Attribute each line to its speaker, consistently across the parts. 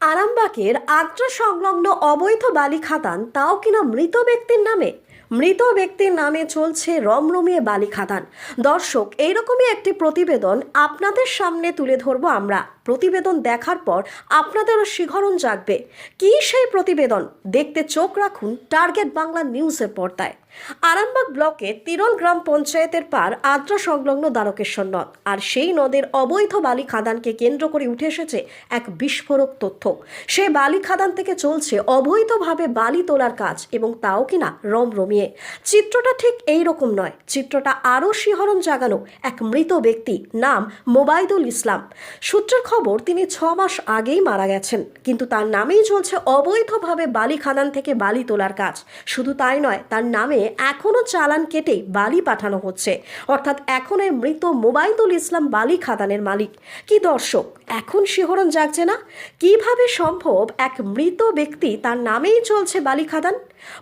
Speaker 1: আরামবাগের আদ্রা সংলগ্ন অবৈধ বালি খাদান, তাও কিনা মৃত ব্যক্তির নামে? মৃত ব্যক্তির নামে চলছে রমরমিয়ে বালি খাদান। দর্শক, এইরকমই একটি প্রতিবেদন আপনাদের সামনে তুলে ধরবো আমরা। প্রতিবেদন দেখার পর আপনাদেরও শিহরণ জাগবে। কি সেই প্রতিবেদন? দেখতে চোখ রাখুন টার্গেট বাংলা নিউজের পর্দায়। আরামবাগ ব্লকে তিরল গ্রাম পঞ্চায়েতের পার আদ্রা সংলগ্ন দ্বারকেশ্বর নদ। আর সেই নদের অবৈধ বালি খাদানকে কেন্দ্র করে উঠে এসেছে এক বিস্ফোরক তথ্য। সে বালি খাদান থেকে চলছে অবৈধভাবে বালি তোলার কাজ এবং তাও কিনা রমরমিয়ে চিত্রটা ঠিক এই রকম নয়। চিত্রটা আরও শিহরণ জাগানো এক মৃত ব্যক্তি, নাম মোবাইদুল ইসলাম। সূত্রের খবর, তিনি ছ মাস আগেই মারা গেছেন। কিন্তু তার নামেই চলছে অবৈধভাবে বালি খাদান থেকে বালি তোলার কাজ। শুধু তাই নয়, তার নামে এখনও চালান কেটে বালি পাঠানো হচ্ছে। অর্থাৎ এখন এই মৃত মোবাইদুল ইসলাম বালি খাদানের মালিক। কি দর্শক, এখন শিহরণ জাগছে না? কীভাবে সম্ভব এক মৃত ব্যক্তি তার নামেই চলছে বালি খাদান?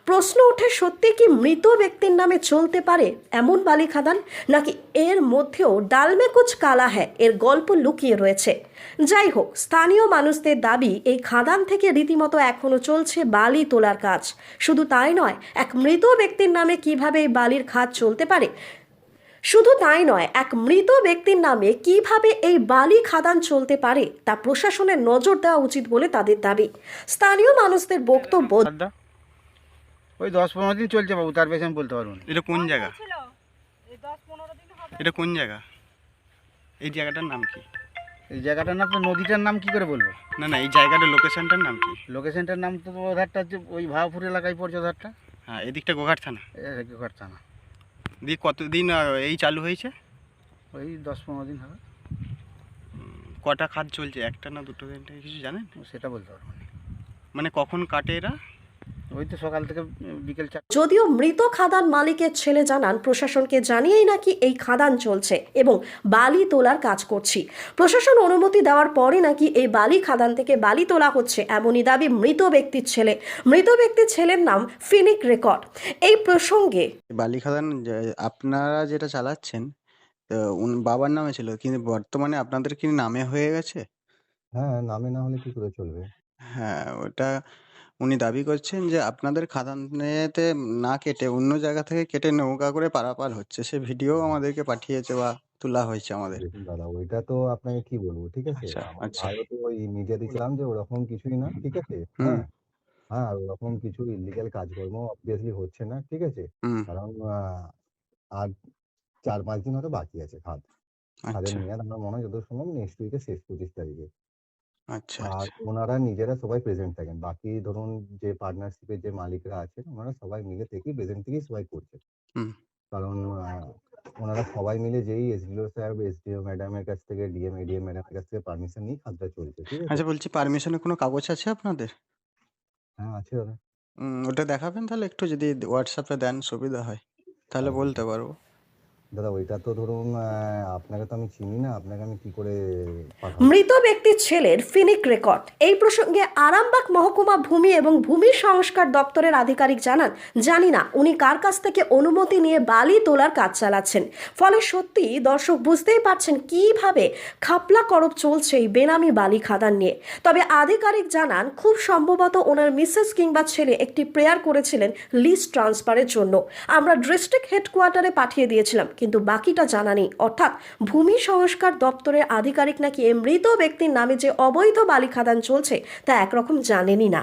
Speaker 1: প্রশ্ন ওঠে, সত্যি কি মৃত ব্যক্তির নামে চলতে পারে এমন বালি খাদান? নাকি এর মধ্যেও ডালমে কুচ কালা হ্যাঁ এর গল্প লুকিয়ে রয়েছে? যাই হোক স্থানীয় মানুষদের দাবি এই খাদান থেকে রীতিমতো এখনও চলছে বালি তোলার কাজ। শুধু তাই নয় এক মৃত ব্যক্তির নামে কীভাবে এই বালির খাত চলতে পারে? শুধু তাই নয় এক মৃত ব্যক্তির নামে কীভাবে এই বালি খাদান চলতে পারে তা প্রশাসনের নজর দেওয়া উচিত বলে তাদের দাবি। স্থানীয় মানুষদের বক্তব্য
Speaker 2: ওই দশ পনেরো দিন চলছে বাবু তার বেশি আমি বলতে পারব না।
Speaker 3: এটা কোন জায়গা? এটা কোন জায়গা? এই জায়গাটার নাম কি?
Speaker 2: এই জায়গাটার নাম তো নদীটার নাম কি করে বলব?
Speaker 3: না না এই জায়গাটার লোকেশনটার নাম কি?
Speaker 2: লোকেশনটার নাম তো ওধারটা হচ্ছে ওই ভাবাপুর এলাকায় পড়ছে ওধারটা
Speaker 3: হ্যাঁ এদিকটা গোঘাট থানা।
Speaker 2: করতে থানা।
Speaker 3: দিয়ে কতদিন এই চালু হয়েছে?
Speaker 2: ওই দশ পনেরো দিন হবে।
Speaker 3: কটা খাত চলছে? একটা না দুটো কিছু জানেন?
Speaker 2: সেটা বলতে পারব
Speaker 3: মানে কখন কাটে এরা?
Speaker 2: ওই তো সকাল থেকে বিকেল
Speaker 1: যদিও মৃত খাদান মালিকের ছেলে জানান প্রশাসনকে জানিয়েই নাকি এই খাদান চলছে এবং বালি তোলার কাজ করছি। প্রশাসন অনুমতি দেওয়ার পরে নাকি এই বালি খাদান থেকে বালি তোলা হচ্ছে এমনই দাবি মৃত ব্যক্তির ছেলে। মৃত ব্যক্তির ছেলের নাম ফিনিক রেকর্ড। এই প্রসঙ্গে
Speaker 4: বালি খাদান আপনারা যেটা চালাচ্ছেন বাবার নামে ছিল কিন্তু বর্তমানে আপনাদের কি নামে হয়ে গেছে?
Speaker 5: হ্যাঁ, নামে না হলে কি করে চলবে?
Speaker 4: হ্যাঁ ওটা উনি দাবি করছেন যে আপনাদের খাদানেতে না কেটে অন্য জায়গা থেকে কেটে নৌকা করে পারাপার হচ্ছে সে ভিডিও আমাদেরকে পাঠিয়েছে বা তোলা হয়েছে আমাদের
Speaker 5: দাদা ওইটা তো আপনাকে কি বলব ঠিক আছে?
Speaker 4: আচ্ছা, আচ্ছা।
Speaker 5: ভাইও ওই মিডিয়াতে ছিলাম যে ওরকম কিছুই না ঠিক আছে? হ্যাঁ, হ্যাঁ, ওরকম কিছু ইলিগাল কাজকর্ম অবভিয়াসলি হচ্ছে না ঠিক আছে? কারণ আর ৪-৫ দিন হয়তো বাকি আছে খাত। খাদের
Speaker 4: আচ্ছা
Speaker 5: মেয়াদ আমার মনে হয় যতদূর সম্ভব নেক্সট উইকের শেষ ২৫ তারিখে।
Speaker 4: আচ্ছা
Speaker 5: আর
Speaker 4: আচ্ছা
Speaker 5: ওনারা নিজেরা সবাই প্রেজেন্ট থাকেন। বাকি ধরুন যে পার্টনারশিপের যে মালিকরা আছেন ওনারা সবাই মিলে থেকেই প্রেজেন্ট থেকেই সবাই করছে।
Speaker 4: হুম
Speaker 5: কারণ আ ওনারা সবাই মিলে যেই এসডিও সাহেব, এসডিও ম্যাডামের কাছ থেকে ডিএম, এডিএম ম্যাডামের কাছ থেকে পারমিশন নিয়ে কাজটা চলছে। ঠিক আছে?
Speaker 4: আচ্ছা বলছি পারমিশনের কোনো কাগজ আছে আপনাদের
Speaker 5: হ্যাঁ, আছে দাদা।
Speaker 4: উম, ওটা দেখাবেন তাহলে একটু যদি হোয়াটসঅ্যাপে দেন সুবিধা হয় তাহলে
Speaker 5: হ্যাঁ,
Speaker 4: বলতে পারব
Speaker 5: দাদা, ওইটা তো ধরুন আপনাকে তো আমি চিনি না। আপনাকে আমি কি করে
Speaker 1: মৃত ব্যক্তির ছেলের ফিনিক রেকর্ড। এই প্রসঙ্গে আরামবাগ মহকুমা ভূমি এবং ভূমি সংস্কার দপ্তরের আধিকারিক জানান, জানি না উনি কার কাছ থেকে অনুমতি নিয়ে বালি তোলার কাজ চালাচ্ছেন। ফলে সত্যি দর্শক বুঝতেই পারছেন কীভাবে খাপলা করব চলছে এই বেনামি বালি খাদান নিয়ে। তবে আধিকারিক জানান, খুব সম্ভবত ওনার মিসেস কিংবা ছেলে একটি প্রেয়ার করেছিলেন লিস্ট ট্রান্সফারের জন্য। আমরা ডিস্ট্রিক্ট হেডকোয়ার্টারে পাঠিয়ে দিয়েছিলাম। কিন্তু বাকিটা জানা নেই। অর্থাৎ ভূমি সংস্কার দপ্তরের আধিকারিক নাকি মৃত ব্যক্তির নামে যে অবৈধ বালি খাদান চলছে তা একরকম জানেনই না।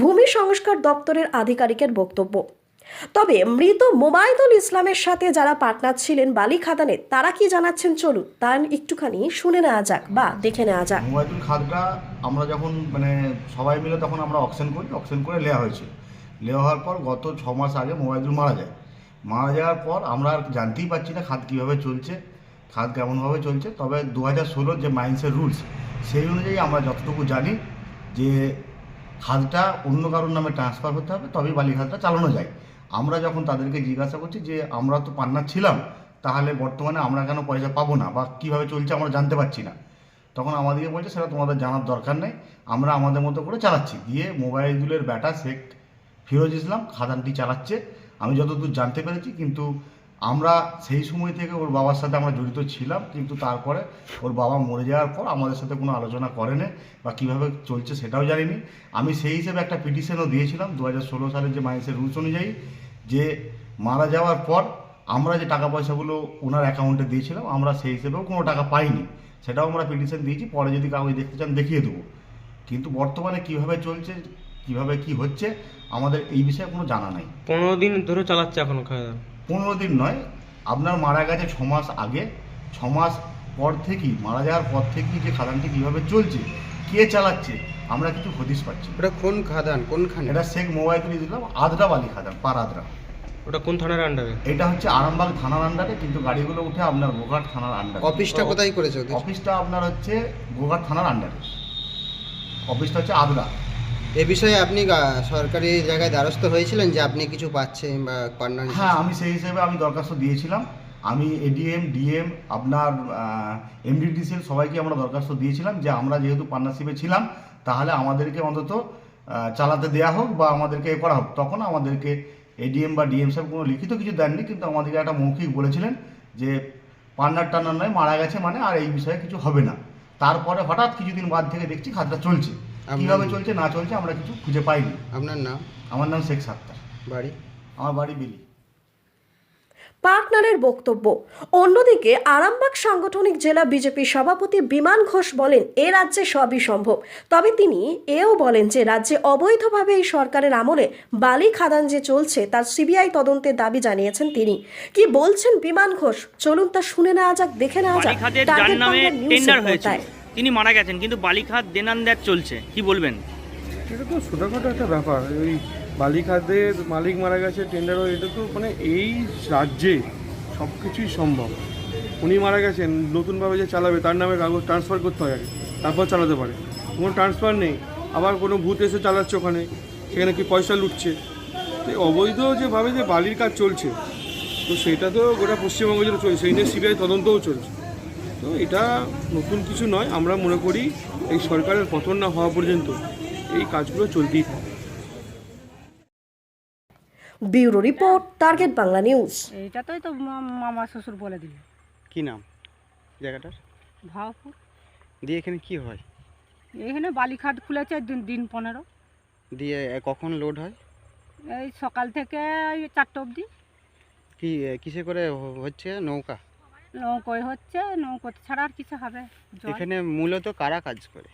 Speaker 1: ভূমি সংস্কার দপ্তরের আধিকারিকের বক্তব্য। তবে মৃত মোবাইদুল ইসলামের সাথে যারা পার্টনার ছিলেন বালি খাদানে তারা কি জানাচ্ছেন? চলুন, তার একটুখানি শুনে নেওয়া যাক বা দেখে নেওয়া যাক।
Speaker 6: মোবাইলুল খাদটা আমরা যখন মানে সবাই মিলে তখন আমরা অকশন করি। অকশন করে নেওয়া হয়েছে। নেওয়া হওয়ার পর গত ছ মাস আগে মোবাইলুল মারা যায়। মারা যাওয়ার পর আমরা আর জানতেই পারছি না খাদ কীভাবে চলছে খাদ কেমনভাবে চলছে। তবে দু হাজার ষোলোর যে মাইন্সের রুলস, সেই অনুযায়ী আমরা যতটুকু জানি যে খাদটা অন্য কারোর নামে ট্রান্সফার হতে হবে, তবেই বালি খাদটা চালানো যায়। আমরা যখন তাদেরকে জিজ্ঞাসা করছি যে আমরা তো পান্নার ছিলাম, তাহলে বর্তমানে আমরা কেন পয়সা পাবো না? বা কীভাবে চলছে আমরা জানতে পারছি না। তখন আমাদেরকে বলছে, সেটা তোমাদের জানার দরকার নেই, আমরা আমাদের মতো করে চালাচ্ছি। দিয়ে মোবাইলগুলোর ব্যাটা শেখ ফিরোজ ইসলাম, খাদানটি চালাচ্ছে। আমি যতদূর জানতে পেরেছি, কিন্তু আমরা সেই সময় থেকে ওর বাবার সাথে আমরা জড়িত ছিলাম, কিন্তু তারপরে ওর বাবা মরে যাওয়ার পর আমাদের সাথে কোনো আলোচনা করেনি বা কীভাবে চলছে সেটাও জানিনি। আমি সেই হিসেবে একটা পিটিশনও দিয়েছিলাম দু হাজার ষোলো সালের যে মাইন্সের রুলস অনুযায়ী, যে মারা যাওয়ার পর আমরা যে টাকা পয়সাগুলো ওনার অ্যাকাউন্টে দিয়েছিলাম, আমরা সেই হিসেবেও কোনো টাকা পাইনি। সেটাও আমরা পিটিশন দিয়েছি, পরে যদি কাউকে দেখতে চান দেখিয়ে দেবো। কিন্তু বর্তমানে কীভাবে চলছে, কীভাবে কি হচ্ছে আমাদের এই বিষয়ে কোনো জানা নাই।
Speaker 7: পনেরো দিন ধরে চালাচ্ছে এখন খাওয়া
Speaker 6: পনেরো দিন নয় আপনার মারা গেছে ছ মাস আগে। ছ মাস পর থেকেই মারা যাওয়ার পর থেকেই যে খাদানটি কীভাবে চলছে কে চালাচ্ছে আমরা কিছু হদিস পাচ্ছি।
Speaker 4: ওটা কোন খাদান? কোন কোনখানে?
Speaker 6: এটা শেখ মোবাইল দিলাম আদ্রা বালি খাদান পার আদ্রা।
Speaker 7: ওটা কোন থানার আন্ডারে
Speaker 6: এটা হচ্ছে আরামবাগ থানার আন্ডারে কিন্তু গাড়িগুলো উঠে আপনার গোঘাট থানার আন্ডারে
Speaker 4: অফিসটা কোথায় করেছে
Speaker 6: অফিসটা আপনার হচ্ছে গোঘাট থানার আন্ডারে অফিসটা হচ্ছে আদ্রা।
Speaker 4: এ বিষয়ে আপনি সরকারি জায়গায় দ্বারস্থ হয়েছিলেন যে আপনি কিছু পাচ্ছেন বা পার্টনার
Speaker 6: হ্যাঁ আমি সেই হিসেবে আমি দরখাস্ত দিয়েছিলাম। আমি এডিএম ডিএম আপনার এমডিডিসিএল সবাইকে আমরা দরখাস্ত দিয়েছিলাম যে আমরা যেহেতু পার্টনারশিপে ছিলাম, তাহলে আমাদেরকে অন্তত চালাতে দেওয়া হোক বা আমাদেরকে এ করা হোক। তখন আমাদেরকে এডিএম বা ডিএম সাহেব কোনো লিখিত কিছু দেননি, কিন্তু আমাদেরকে একটা মৌখিক বলেছিলেন যে পার্টনার টান্নার নয়, মারা গেছে মানে আর এই বিষয়ে কিছু হবে না। তারপরে হঠাৎ কিছুদিন বাদ থেকে দেখছি খাতটা চলছে। কীভাবে চলছে না চলছে আমরা কিছু খুঁজে পাইনি।
Speaker 4: আপনার নাম?
Speaker 6: আমার নাম শেখ সাত্তার।
Speaker 4: বাড়ি?
Speaker 6: আমার বাড়ি বিলি।
Speaker 1: পার্টনারের বক্তব্য অন্যদিকে আরামবাগ সাংগঠনিক জেলা বিজেপি সভাপতি বিমান ঘোষ বলেন এ রাজ্যে সবই সম্ভব। তবে তিনি এও বলেন যে রাজ্যে অবৈধভাবে এই সরকারের আমলে বালি খাদান যে চলছে তার সিবিআই তদন্তের দাবি জানিয়েছেন তিনি। কি বলছেন বিমান ঘোষ? চলুন তা শুনে নেওয়া যাক দেখে নেওয়া যাক।
Speaker 8: টেন্ডার হয়েছে। তিনি মারা গেছেন, কিন্তু বালিখাত দেনান্দার চলছে। কি বলবেন?
Speaker 9: এটা তো ছোটোখাটো একটা ব্যাপার। ওই বালিখাদের মালিক মারা গেছে টেন্ডারও এটা তো মানে এই রাজ্যে সব কিছুই সম্ভব। উনি মারা গেছেন, নতুনভাবে যে চালাবে, তার নামে কাগজ ট্রান্সফার করতে হয় আগে। তারপর চালাতে পারে। কোনো ট্রান্সফার নেই। আবার কোনো ভূত এসে চালাচ্ছে ওখানে, সেখানে কি পয়সা লুটছে? তো অবৈধ যেভাবে যে বালির কাজ চলছে, তো সেটা তো গোটা পশ্চিমবঙ্গ জুড়ে চলছে, সেই নিয়ে সিবিআই তদন্তও চলছে। তো এটা নতুন কিছু নয় আমরা মনে করি এই সরকারের পতন না হওয়া পর্যন্ত এই কাজগুলো চলতেই থাকে।
Speaker 1: Bureau report target Bangla news.
Speaker 10: এইটাতেই তো মামা শ্বশুর বলে দিল।
Speaker 3: কি নাম? জায়গাটার?
Speaker 10: ভাবপুর
Speaker 3: দিয়ে এখানে কি হয়?
Speaker 10: এখানে বালিখাট খুলেছে দিন দিন পনেরো।
Speaker 3: দিয়ে কখন লোড হয়?
Speaker 10: এই সকাল থেকে এই চারটে অবধি।
Speaker 3: কি কিসে করে হচ্ছে নৌকা?
Speaker 10: নৌকোয় হচ্ছে নৌকো ছাড়া আর কিছু হবে? জল।
Speaker 3: এখানে মূলত কারা কাজ করে?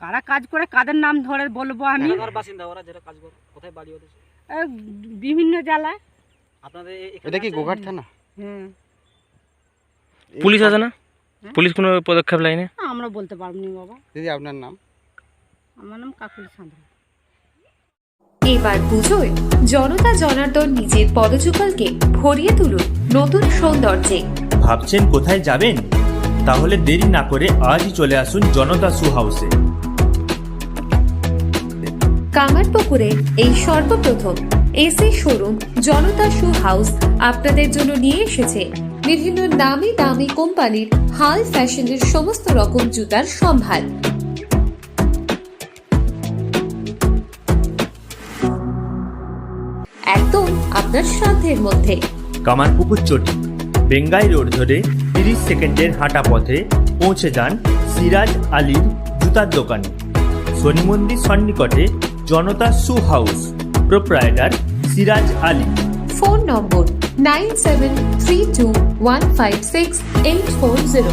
Speaker 10: কারা কাজ করে কাদের নাম ধরে বলব আমি?
Speaker 7: বাসিন্দা ওরা যেটা কাজ করে কোথায় বাড়ি ওদের?
Speaker 10: এই বিভিন্ন জেলায়।
Speaker 7: আপনাদের
Speaker 3: এটা কি গোঘাট থানা?
Speaker 10: হুম।
Speaker 8: পুলিশ আছে না? পুলিশ কোনো পদক্ষেপ লাইনে
Speaker 10: আমরা বলতে পারব না বাবা।
Speaker 3: দিদি আপনার নাম?
Speaker 10: আমার নাম কাকুলি সাঁতরা।
Speaker 11: এবার পুজোয় জনতা জনার্দন নিজের পদযুগলকে ভরিয়ে তুলুন নতুন সৌন্দর্যে।
Speaker 12: ভাবছেন কোথায় যাবেন? তাহলে দেরি না করে আজই চলে আসুন জনতা সু হাউসে।
Speaker 11: কামারপুকুরে এই সর্বপ্রথম AC showroom Janata shoe house আপনাদের জন্য নিয়ে এসেছে। বিভিন্ন নামি দামি কোম্পানির হাল ফ্যাশনের সমস্ত রকম জুতার সম্ভার। আপনার সাধ্যের মধ্যে।
Speaker 12: কামারপুকুর চটি বেঙ্গাই রোড ধরে তিরিশ সেকেন্ডের হাঁটা পথে পৌঁছে যান সিরাজ আলীর জুতার দোকানে। শনি মন্দির সন্নিকটে Janata shoe house proprietor Siraj Ali.
Speaker 11: Phone number nine seven three two one five six eight four zero.